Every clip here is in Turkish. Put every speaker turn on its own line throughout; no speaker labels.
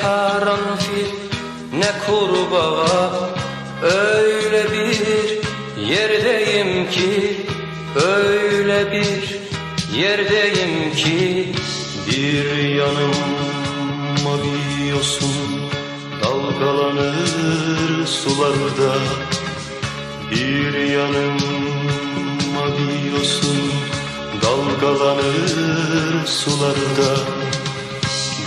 karanfil ne kurbağa. Öyle bir yerdeyim ki Öyle bir yerdeyim ki. Bir yanım mavi yosun Dalgalanır sularda. Bir yanım mavi yosun Dalgalanır sularda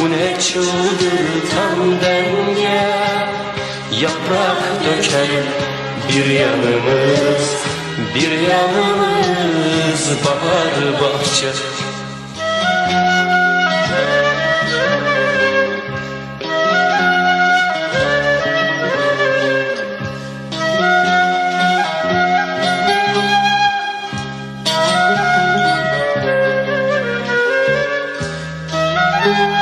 bu ne çıldırtan denge? Yaprak döker bir yanımız Bir yanımız bahar bahçe. Öyle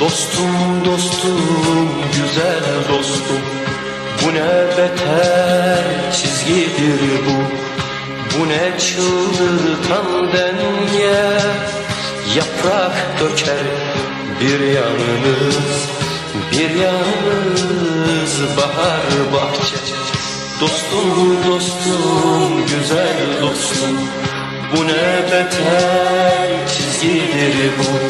Dostum dostum güzel dostum. Bu ne beter çizgidir bu. Bu ne çıldırtan denge. Yaprak döker bir yanımız Bir yanımız bahar bahçe. Dostum dostum güzel dostum. Bu ne beter çizgidir bu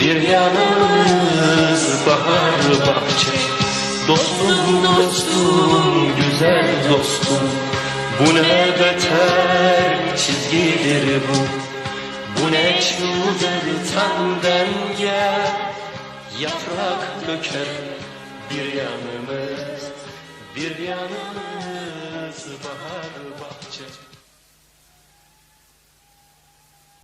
Bir yanımız bahar bahçe. Dostum dostum güzel dostum. Bu ne beter çizgidir bu. Bu ne çıldırtan denge. Yaprak döker bir yanımız. Bir yanımız bahar bahçe